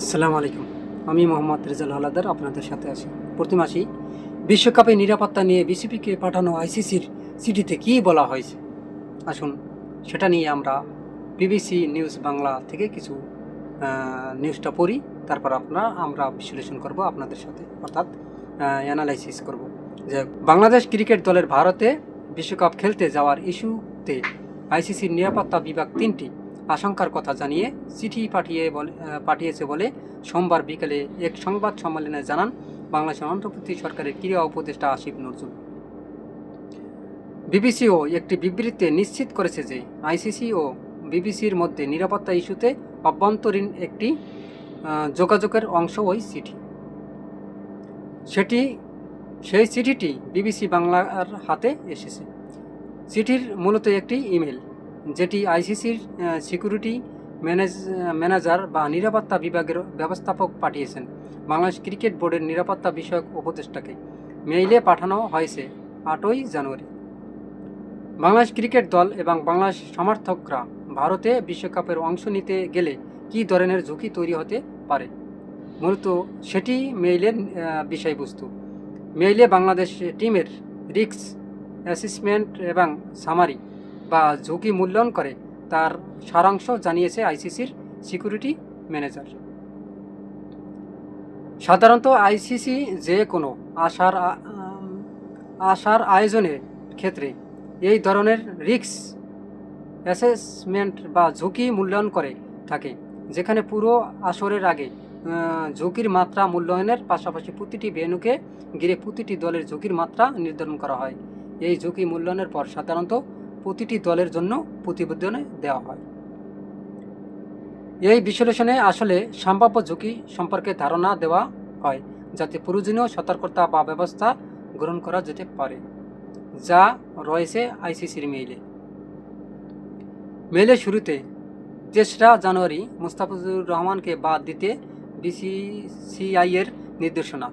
আসসালামু আলাইকুম। আমি মোহাম্মদ রেজাল হালাদার, আপনাদের সাথে আছি। প্রতি মাসেই বিশ্বকাপে নিরাপত্তা নিয়ে বিসিপিকে পাঠানো আইসিসির চিঠিতে কী বলা হয়েছে? আসুন, সেটা নিয়ে আমরা বিবিসি নিউজ বাংলা থেকে কিছু নিউজটা পড়ি, তারপর আপনারা, আমরা বিশ্লেষণ করব আপনাদের সাথে, অর্থাৎ অ্যানালাইসিস করব। যে বাংলাদেশ ক্রিকেট দলের ভারতে বিশ্বকাপ খেলতে যাওয়ার ইস্যুতে আইসিসির নিরাপত্তা বিভাগ তিনটি আশঙ্কার কথা জানিয়ে চিঠি পাঠিয়ে পাঠিয়েছে বলে সোমবার বিকেলে এক সংবাদ সম্মেলনে জানান বাংলাদেশের অন্তর্বর্তী সরকারের ক্রীড়া উপদেষ্টা আসিফ নজরুল। বিবিসিও একটি বিবৃতিতে নিশ্চিত করেছে যে আইসিসি ও বিবিসির মধ্যে নিরাপত্তা ইস্যুতে অভ্যন্তরীণ একটি যোগাযোগের অংশ ওই চিঠি। সেটি, সেই চিঠিটি বিবিসি বাংলার হাতে এসেছে। চিঠির মূলত একটি ইমেল। যেটি আইসিসির সিকিউরিটি ম্যানেজ ম্যানেজার বা নিরাপত্তা বিভাগের ব্যবস্থাপক পাঠিয়েছেন। বাংলাদেশ ক্রিকেট বোর্ডের নিরাপত্তা বিষয়ক উপদেষ্টাকে। মেইলে পাঠানো হয়েছে আটই জানুয়ারি। বাংলাদেশ ক্রিকেট দল এবং বাংলাদেশ সমর্থকরা ভারতে বিশ্বকাপের অংশ নিতে গেলে কী ধরনের ঝুঁকি তৈরি হতে পারে? মূলত সেটি মেইলের বিষয়বস্তু। মেইলে বাংলাদেশ টিমের রিস্ক অ্যাসেসমেন্ট এবং সামারি বা ঝুঁকি মূল্যায়ন করে, তার সারাংশ জানিয়েছে আইসিসির সিকিউরিটি ম্যানেজার। সাধারণত আইসিসি যে কোনো আশার আশার আয়োজনের ক্ষেত্রে এই ধরনের রিস্ক অ্যাসেসমেন্ট বা ঝুঁকি মূল্যায়ন করে থাকে, যেখানে পুরো আসরের আগে ঝুঁকির মাত্রা মূল্যায়নের পাশাপাশি প্রতিটি ভেন্যুকে ঘিরে প্রতিটি দলের ঝুঁকির মাত্রা নির্ধারণ করা হয়। এই ঝুঁকি মূল্যায়নের পর সাধারণত প্রতিটি দলের জন্য প্রতিবেদনে দেওয়া হয়। এই বিশ্লেষণে আসলে সম্ভাব্য ঝুঁকি সম্পর্কে ধারণা দেওয়া হয়, যাতে প্রয়োজনীয় সতর্কতা বা ব্যবস্থা গ্রহণ করা যেতে পারে, যা রয়েছে আইসিসির মেইলে। মেইলের শুরুতে, তেসরা জানুয়ারি মুস্তাফিজুর রহমানকে বাদ দিতে বিসিসিআই এর নির্দেশনা।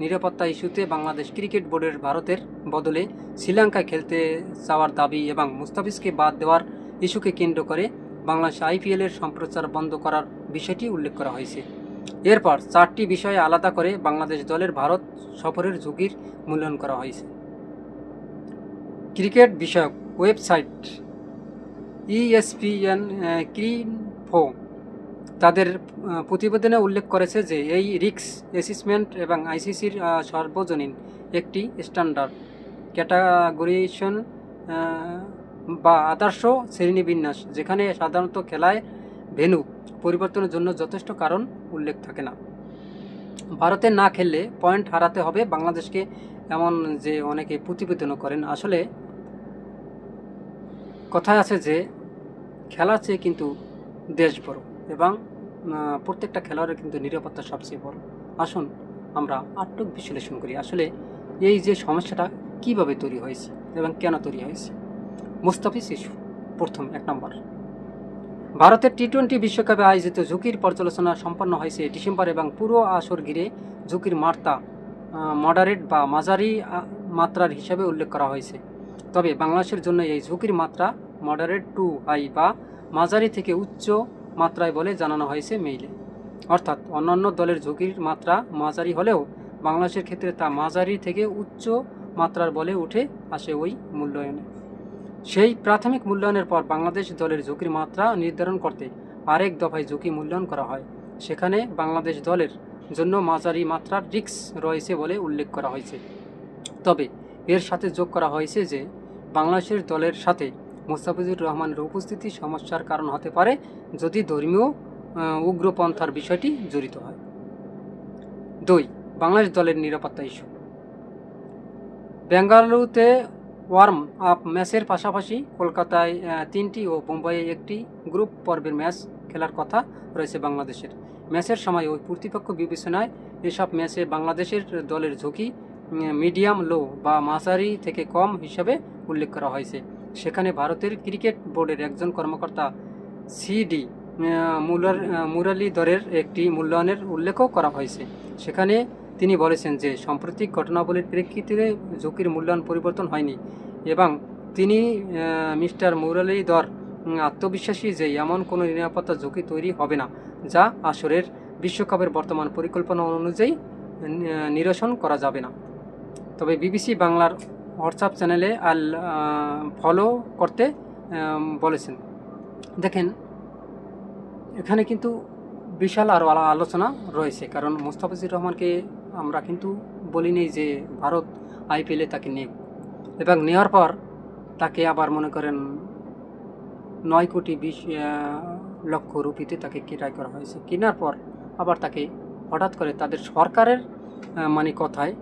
নিরাপত্তা ইস্যুতে বাংলাদেশ ক্রিকেট বোর্ডের ভারতের বদলে শ্রীলঙ্কায় খেলতে যাওয়ার দাবি এবং মুস্তাফিজকে বাদ দেওয়ার ইস্যুকে কেন্দ্র করে বাংলাদেশ আইপিএল এর সম্প্রচার বন্ধ করার বিষয়টি উল্লেখ করা হয়েছে। এরপর চারটি বিষয়ে আলাদা করে বাংলাদেশ দলের ভারত সফরের ঝুঁকির মূল্যায়ন করা হয়েছে। ক্রিকেট বিষয়ক ওয়েবসাইট ইএসপিএন ক্রিনফো তাদের প্রতিবেদনে উল্লেখ করেছে যে এই রিক্স অ্যাসেসমেন্ট এবং আইসিসির সর্বজনীন একটি স্ট্যান্ডার্ড ক্যাটাগরিয়েশন বা আদর্শ শ্রেণীবিন্যাস, যেখানে সাধারণত খেলায় ভেন্যু পরিবর্তনের জন্য যথেষ্ট কারণ উল্লেখ থাকে না। ভারতে না খেললে পয়েন্ট হারাতে হবে বাংলাদেশকে, এমন যে অনেকে প্রতিবেদনও করেন। আসলে কথায় আছে যে খেলা চেয়ে কিন্তু দেশ বড়। এবং প্রত্যেকটা খেলোয়াড়ের কিন্তু নিরাপত্তা সবচেয়ে বড়। আসুন, আমরা আটটুক বিশ্লেষণ করি। আসলে এই যে সমস্যাটা কীভাবে তৈরি হয়েছে এবং কেন তৈরি হয়েছে? মুস্তাফিজ ইস্যু প্রথম, এক নম্বর। ভারতের টি টোয়েন্টি বিশ্বকাপে আয়োজিত ঝুঁকির পর্যালোচনা সম্পন্ন হয়েছে ডিসেম্বর এবং পুরো আসর ঘিরে ঝুঁকির মাত্রা মডারেট বা মাঝারি মাত্রার হিসাবে উল্লেখ করা হয়েছে। তবে বাংলাদেশের জন্য এই ঝুঁকির মাত্রা মডারেট টু হাই বা মাঝারি থেকে উচ্চ মাত্রায় বলে জানানো হয়েছে মেইলে। অর্থাৎ অন্যান্য দলের ঝুঁকির মাত্রা মাঝারি হলেও বাংলাদেশের ক্ষেত্রে তা মাঝারি থেকে উচ্চ মাত্রার বলে উঠে আসে ওই মূল্যায়নে। সেই প্রাথমিক মূল্যায়নের পর বাংলাদেশ দলের ঝুঁকির মাত্রা নির্ধারণ করতে আরেক দফায় ঝুঁকি মূল্যায়ন করা হয়। সেখানে বাংলাদেশ দলের জন্য মাঝারি মাত্রার রিস্ক রয়েছে বলে উল্লেখ করা হয়েছে। তবে এর সাথে যোগ করা হয়েছে যে বাংলাদেশের দলের সাথে মোস্তাফিজুর রহমানের উপস্থিতি সমস্যার কারণ হতে পারে যদি ধর্মীয় উগ্রপন্থার বিষয়টি জড়িত হয়। দুই, বাংলাদেশ দলের নিরাপত্তা ইস্যু। বেঙ্গালুরুতে ওয়ার্ম আপ ম্যাচের পাশাপাশি কলকাতায় তিনটি ও বোম্বাইয়ে একটি গ্রুপ পর্বের ম্যাচ খেলার কথা রয়েছে বাংলাদেশের। ম্যাচের সময় ওই কর্তৃপক্ষ বিবেচনায় এসব ম্যাচে বাংলাদেশের দলের ঝুঁকি মিডিয়াম, লো বা মাঝারি থেকে কম হিসাবে উল্লেখ করা হয়েছে। সেখানে ভারতের ক্রিকেট বোর্ডের একজন কর্মকর্তা সিডি মুরার মুরালিধরের একটি মূল্যায়নের উল্লেখও করা হয়েছে। সেখানে তিনি বলেছেন যে, সাম্প্রতিক ঘটনাবলীর প্রেক্ষিতে ঝুঁকির মূল্যায়ন পরিবর্তন হয়নি এবং তিনি মিস্টার মুরালিধর আত্মবিশ্বাসী যে, এমন কোনো নিরাপত্তা ঝুঁকি তৈরি হবে না, যা আসরের বিশ্বকাপের বর্তমান পরিকল্পনা অনুযায়ী নিরসন করা যাবে না। তবে বিবিসি বাংলার হোয়াটসঅ্যাপ চ্যানেলে আল ফলো করতে বলেছেন। দেখেন, এখানে কিন্তু বিশাল আরও আলোচনা রয়েছে। কারণ মোস্তাফিজুর রহমানকে আমরা কিন্তু বলিনি যে ভারত আইপিএলে তাকে নিয়ে এবং নেওয়ার পর তাকে আবার মনে করেন নয় কোটি বিশ লক্ষ রুপিতে তাকে ক্রয় করা হয়েছে। কেনার পর আবার তাকে হঠাৎ করে তাদের সরকারের মানে কথায়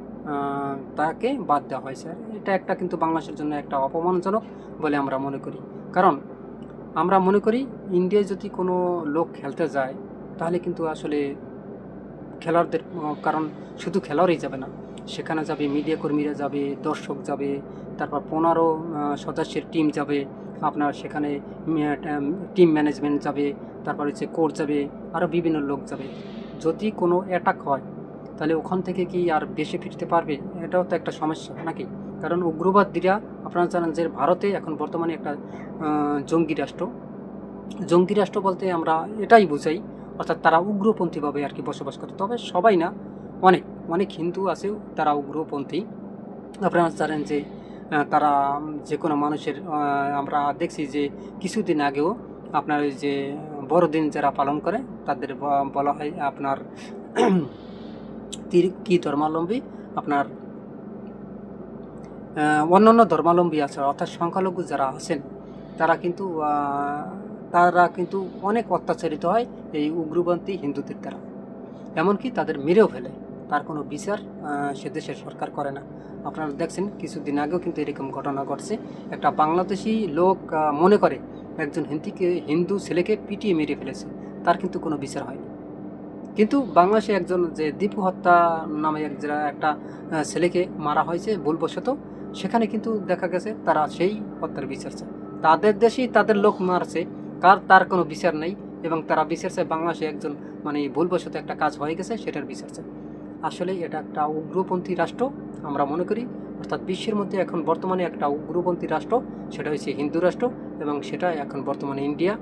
তাকে বাদ দেওয়া হয়েছে এটা একটা কিন্তু বাংলাদেশের জন্য একটা অপমানজনক বলে আমরা মনে করি। কারণ আমরা মনে করি ইন্ডিয়ায় যদি কোনো লোক খেলতে যায়, তাহলে কিন্তু আসলে খেলোয়াড়দের কারণ শুধু খেলোয়াড়ই যাবে না। সেখানে যাবে মিডিয়া কর্মীরা যাবে, দর্শক যাবে, তারপর পনেরো সদস্যের টিম যাবে, আপনার সেখানে টিম ম্যানেজমেন্ট যাবে, তারপর হচ্ছে কোচ যাবে আরও বিভিন্ন লোক যাবে। যদি কোনো অ্যাটাক হয় তাহলে ওখান থেকে কি আর বেশি ফিরতে পারবে? এটাও তো একটা সমস্যা, নাকি? কারণ উগ্রবাদীরা আপনারা জানেন যে ভারতে এখন বর্তমানে একটা জঙ্গি রাষ্ট্র। জঙ্গি রাষ্ট্র বলতে আমরা এটাই বুঝাই, অর্থাৎ তারা উগ্রপন্থীভাবে আর কি বসবাস করে। তবে সবাই না, অনেক অনেক হিন্দু আছে, তারা উগ্রপন্থী। আপনারা জানেন যে তারা যে কোনো মানুষের আমরা দেখছি যে কিছুদিন আগেও আপনার ওই যে বড়দিন যারা পালন করে, তাদের বলা হয় আপনার তীর কি ধর্মাবলম্বী, আপনার অন্যান্য ধর্মাবলম্বী আছে, অর্থাৎ সংখ্যালঘু যারা আছেন, তারা কিন্তু তারা কিন্তু অনেক অত্যাচারিত হয় এই উগ্রপন্থী হিন্দুদের দ্বারা। এমনকি তাদের মেরেও ফেলে, তার কোনো বিচার সে দেশের সরকার করে না। আপনারা দেখছেন, কিছুদিন আগেও কিন্তু এরকম ঘটনা ঘটছে। একটা বাংলাদেশি লোক মনে করে, একজন হিন্দিকে, হিন্দু ছেলেকে পিটিয়ে মেরে ফেলেছে, তার কিন্তু কোনো বিচার হয়নি। কিন্তু বাংলাদেশে একজন যে দীপু হত্যা নামে এক একটা ছেলেকে মারা হয়েছে ভুলবশত, সেখানে কিন্তু দেখা গেছে তারা সেই হত্যার বিচার চায়। তাদের দেশেই তাদের লোক মারছে, কার তার কোনো বিচার নেই এবং তারা বিচার চায় বাংলাদেশে একজন মানে ভুলবশত একটা কাজ হয়ে গেছে সেটার বিচার চায়। আসলে এটা একটা উগ্রপন্থী রাষ্ট্র, আমরা মনে করি, অর্থাৎ বিশ্বের মধ্যে এখন বর্তমানে একটা উগ্রপন্থী রাষ্ট্র, সেটা হচ্ছে হিন্দু রাষ্ট্র এবং সেটা এখন বর্তমানে ইন্ডিয়া।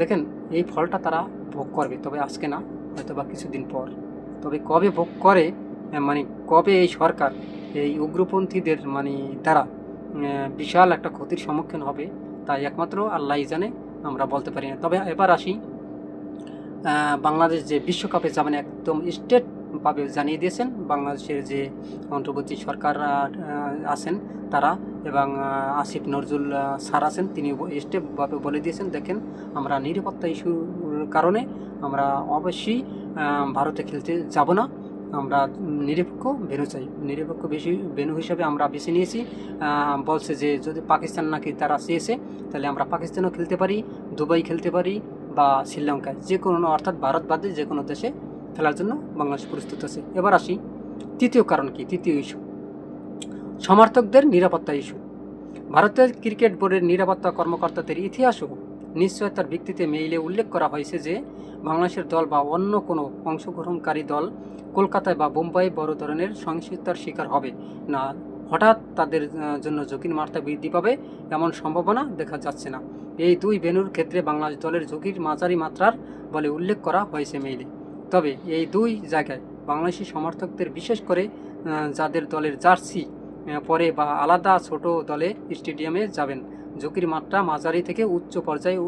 দেখেন, এই ফলটা তারা ভোগ করবে, তবে আজকে না। হয়তো বা কিছুদিন পর। তবে কবে ভোগ করে মানে কবে এই সরকার, এই উগ্রপন্থীদের মানে দ্বারা বিশাল একটা ক্ষতির সম্মুখীন হবে, তাই একমাত্র আল্লাহই জানে, আমরা বলতে পারি না। তবে এবার আসি বাংলাদেশ যে বিশ্বকাপে যাবেন একদম স্টেটভাবে জানিয়ে দিয়েছেন, বাংলাদেশের যে অন্তর্বর্তী সরকার আছেন তারা এবং আসিফ নজরুল স্যার আছেন তিনি স্টেপভাবে বলে দিয়েছেন, দেখেন আমরা নিরাপত্তা ইস্যুর কারণে আমরা অবশ্যই ভারতে খেলতে যাব না। আমরা নিরপেক্ষ ভেনু চাই। নিরপেক্ষ বেশি ভেনু হিসাবে আমরা বেছে নিয়েছি। বলছে যে যদি পাকিস্তান নাকি তারা চেয়েছে, তাহলে আমরা পাকিস্তানও খেলতে পারি, দুবাই খেলতে পারি বা শ্রীলঙ্কায়। যে কোনো, অর্থাৎ ভারত বাদে যে কোনো দেশে খেলার জন্য বাংলাদেশ প্রস্তুত আছে। এবার আসি, তৃতীয় কারণ কি? তৃতীয় ইস্যু সমর্থকদের নিরাপত্তা ইস্যু ভারতের ক্রিকেট বোর্ডের নিরাপত্তা কর্মকর্তাদের ইতিহাসও নিশ্চয়তার ভিত্তিতে মেইলে উল্লেখ করা হয়েছে যে, বাংলাদেশের দল বা অন্য কোনো অংশগ্রহণকারী দল কলকাতায় বা বোম্বাই বড় ধরনের সহিংসতার শিকার হবে। না, হঠাৎ তাদের জন্য ঝুঁকির মাত্রা বৃদ্ধি পাবে এমন সম্ভাবনা দেখা যাচ্ছে না। এই দুই ভেন্যুর ক্ষেত্রে বাংলাদেশ দলের ঝুঁকির মাঝারি মাত্রার বলে উল্লেখ করা হয়েছে মেইলে। তবে এই দুই জায়গায় বাংলাদেশি সমর্থকদের বিশেষ করে যাদের দলের জার্সি পরে বা আলাদা ছোট দলে স্টেডিয়ামে যাবেন। ঝুঁকির মাত্রা মাঝারি থেকে উচ্চ পর্যায়ে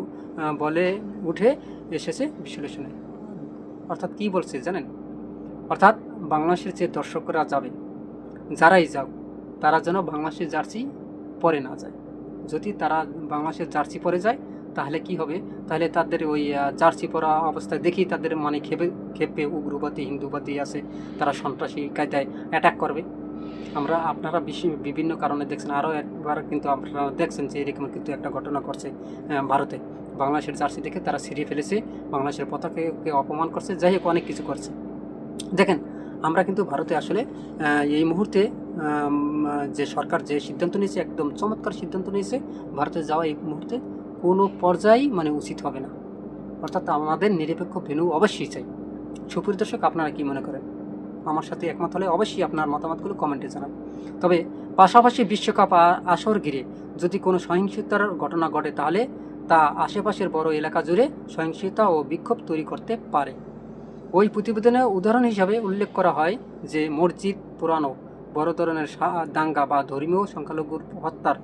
বলে উঠে এসেছে বিশ্লেষণে। অর্থাৎ কি বলছে জানেন? অর্থাৎ বাংলাদেশের যে দর্শকরা যাবে, যারাই যাও তারা যেন বাংলাদেশের জার্সি পরে না যায়। যদি তারা বাংলাদেশের জার্সি পরে যায়, তাহলে কি হবে? তাহলে তাদের ওই জার্সি পরা অবস্থায় দেখি তাদের মানে খেপে খেপে উগ্রবাদী, হিন্দুবাদী আছে, তারা সন্ত্রাসী কায়দায় অ্যাটাক করবে। আমরা আপনারা বেশি- বিভিন্ন কারণে দেখছেন। আরও একবার কিন্তু আপনারা দেখছেন যে এরকম কিন্তু একটা ঘটনা করছে ভারতে। বাংলাদেশের জার্সি দেখে তারা ছিঁড়ে ফেলেছে, বাংলাদেশের পতাকাকে অপমান করছে, যাই হোক অনেক কিছু করছে। দেখেন, আমরা কিন্তু ভারতে আসলে এই মুহূর্তে যে সরকার যে সিদ্ধান্ত নিয়েছে, একদম চমৎকার সিদ্ধান্ত নিয়েছে, ভারতে যাওয়া এই মুহূর্তে কোনো পর্যায়েই মানে উচিত হবে না। অর্থাৎ আমাদের নিরপেক্ষ ভেন্যু অবশ্যই চাই। সুপ্রিয় দর্শক, আপনারা কি মনে করেন? আমার সাথে একমত হলে অবশ্যই আপনার মতামতগুলো কমেন্টে জানান। তবে পাশাপাশি বিশ্বকাপ আসর ঘিরে যদি কোনো সহিংসতার ঘটনা ঘটে তাহলে তা আশেপাশের বড় এলাকা জুড়ে সহিংসতা ও বিক্ষোভ তৈরি করতে পারে। ওই প্রতিবেদনে উদাহরণ হিসাবে উল্লেখ করা হয় যে, মসজিদ পুরানো, বড় ধরনের দাঙ্গা বা ধর্মীয় সংখ্যালঘুর হত্যার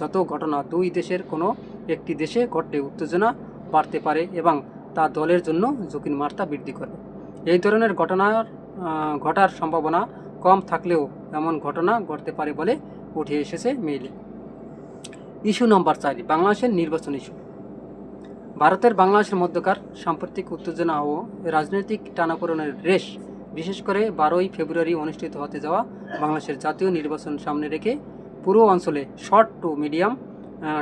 যত ঘটনা দুই দেশের কোনো একটি দেশে ঘটলে উত্তেজনা বাড়তে পারে এবং তা দলের জন্য ঝুঁকির মাত্রা বৃদ্ধি করে এই ধরনের ঘটনার ঘটার সম্ভাবনা কম থাকলেও এমন ঘটনা ঘটতে পারে বলে উঠে এসেছে মেইলে। ইস্যু নম্বর চার, বাংলাদেশের নির্বাচন ইস্যু। ভারতের বাংলাদেশের মধ্যকার সাম্প্রতিক উত্তেজনা ও রাজনৈতিক টানাপোড়েনের রেশ, বিশেষ করে বারোই ফেব্রুয়ারি অনুষ্ঠিত হতে যাওয়া বাংলাদেশের জাতীয় নির্বাচন সামনে রেখে পুরো অঞ্চলে শর্ট টু মিডিয়াম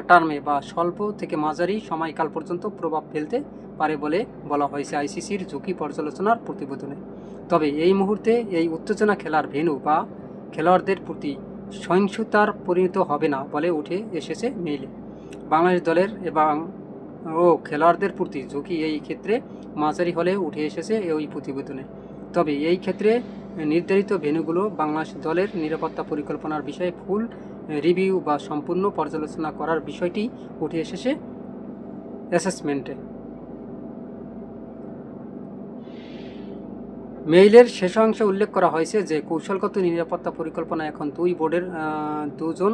টার্মে বা স্বল্প থেকে মাঝারি সময়কাল পর্যন্ত প্রভাব ফেলতে পারে বলে বলা হয়েছে আইসিসির ঝুঁকি পর্যালোচনার প্রতিবেদনে। তবে এই মুহূর্তে এই উত্তেজনা খেলার ভেন্যু বা খেলোয়াড়দের প্রতি সহিংসতার পরিণত হবে না বলে উঠে এসেছে মেইলে। বাংলাদেশ দলের এবং ও খেলোয়াড়দের প্রতি ঝুঁকি এই ক্ষেত্রে মাঝারি হলে উঠে এসেছে ওই প্রতিবেদনে। তবে এই ক্ষেত্রে নির্ধারিত ভেন্যুগুলো বাংলাদেশ দলের নিরাপত্তা পরিকল্পনার বিষয়ে ফুল রিভিউ বা সম্পূর্ণ পর্যালোচনা করার বিষয়টি উঠে এসেছে অ্যাসেসমেন্টে। মেইলের শেষ অংশে উল্লেখ করা হয়েছে যে, কৌশলগত নিরাপত্তা পরিকল্পনা এখন দুই বোর্ডের দুজন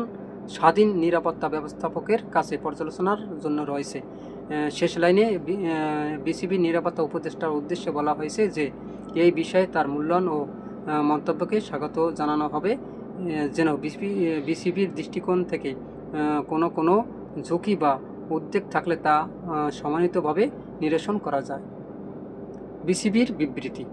স্বাধীন নিরাপত্তা ব্যবস্থাপকের কাছে পর্যালোচনার জন্য রয়েছে। শেষ লাইনে বিসিবি নিরাপত্তা উপদেষ্টার উদ্দেশ্যে বলা হয়েছে যে, এই বিষয়ে তার মূল্যায়ন ও মন্তব্যকে স্বাগত জানানো হবে। যেন বিসিবির দৃষ্টিকোণ থেকে কোনো কোনো ঝুঁকি বা উদ্বেগ থাকলে তা সমানিতভাবে নিরসন করা যায়। বিসিবির বিবৃতি।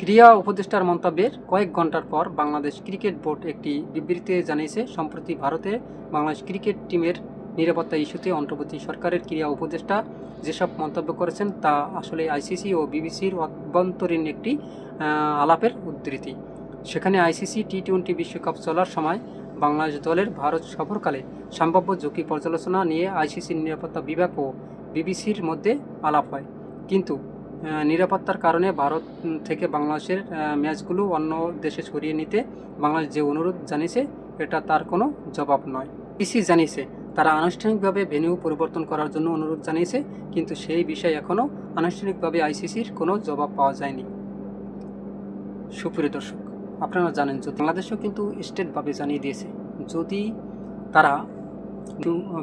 ক্রীড়া উপদেষ্টার মন্তব্যের কয়েক ঘণ্টার পর বাংলাদেশ ক্রিকেট বোর্ড একটি বিবৃতিতে জানিয়েছে, সম্প্রতি ভারতে বাংলাদেশ ক্রিকেট টিমের নিরাপত্তা ইস্যুতে অন্তর্বর্তী সরকারের ক্রীড়া উপদেষ্টা যেসব মন্তব্য করেছেন তা আসলে আইসিসি ও বিবিসির অভ্যন্তরীণ একটি আলাপের উদ্ধৃতি। সেখানে আইসিসি টি টোয়েন্টি বিশ্বকাপ চলার সময় বাংলাদেশ দলের ভারত সফরকালে সম্ভাব্য ঝুঁকি পর্যালোচনা নিয়ে আইসিসির নিরাপত্তা বিভাগ ও বিবিসির মধ্যে আলাপ হয়। কিন্তু নিরাপত্তার কারণে ভারত থেকে বাংলাদেশের ম্যাচগুলো অন্য দেশে সরিয়ে নিতে বাংলাদেশ যে অনুরোধ জানিয়েছে, এটা তার কোনো জবাব নয়। ইসি জানিয়েছে, তারা আনুষ্ঠানিকভাবে ভেন্যু পরিবর্তন করার জন্য অনুরোধ জানিয়েছে, কিন্তু সেই বিষয়ে এখনও আনুষ্ঠানিকভাবে আইসিসির কোনো জবাব পাওয়া যায়নি। সুপ্রিয় দর্শক, আপনারা জানেন যে বাংলাদেশও কিন্তু স্টেটভাবে জানিয়ে দিয়েছে, যদি তারা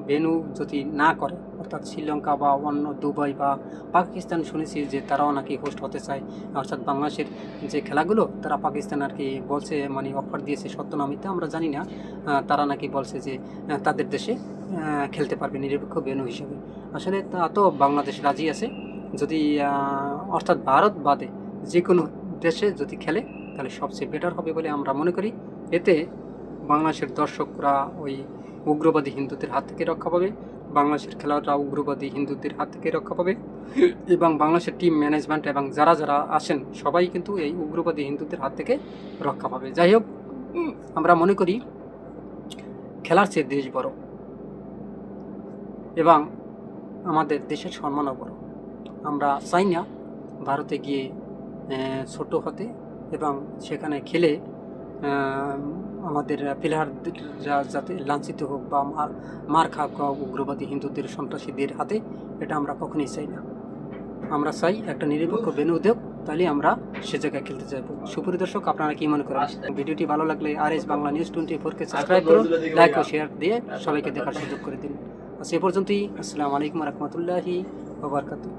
ভেনু যদি না করে, অর্থাৎ শ্রীলঙ্কা বা অন্য দুবাই বা পাকিস্তান শুনেছি যে তারাও নাকি হোস্ট হতে চায়। অর্থাৎ বাংলাদেশের যে খেলাগুলো, তারা পাকিস্তান আর কি বলছে মানে অফার দিয়েছে, সত্য না মিথ্যা আমরা জানি না। তারা নাকি বলছে যে তাদের দেশে খেলতে পারবে নিরপেক্ষ ভেনু হিসেবে। আসলে তা তো বাংলাদেশ রাজি আছে। যদি অর্থাৎ ভারত বাদে যে কোনো দেশে যদি খেলে, তাহলে সবচেয়ে বেটার হবে বলে আমরা মনে করি। এতে বাংলাদেশের দর্শকরা ওই উগ্রবাদী হিন্দুদের হাত থেকে রক্ষা পাবে বাংলাদেশের খেলোয়াড়রা উগ্রবাদী হিন্দুদের হাত থেকে রক্ষা পাবে এবং বাংলাদেশের টিম ম্যানেজমেন্ট এবং যারা যারা আসেন সবাই কিন্তু এই উগ্রবাদী হিন্দুদের হাত থেকে রক্ষা পাবে। যাই হোক আমরা মনে করি খেলার চেয়ে দেশ বড় এবং আমাদের দেশের সম্মানও বড়। আমরা চাই না ভারতে গিয়ে ছোট হতে এবং সেখানে খেলে আমাদের প্লেয়াররা যাতে লাঞ্ছিত হোক বা মার মার খাক উগ্রবাদী হিন্দুদের সন্ত্রাসীদের হাতে এটা আমরা কখনোই চাই না। আমরা চাই একটা নিরপেক্ষ বেনু দেব তাহলে আমরা সে জায়গায় খেলতে যাব। সুপ্রিয় দর্শক আপনারা কি মনে করেন? ভিডিওটি ভালো লাগলে R S Bangla news twenty ফোরকে সাবস্ক্রাইব করুন লাইক ও শেয়ার দিয়ে সবাইকে দেখার সুযোগ করে দিন। এ পর্যন্তই। আসসালামু আলাইকুম রহমতুল্লাহি ওবরকাতু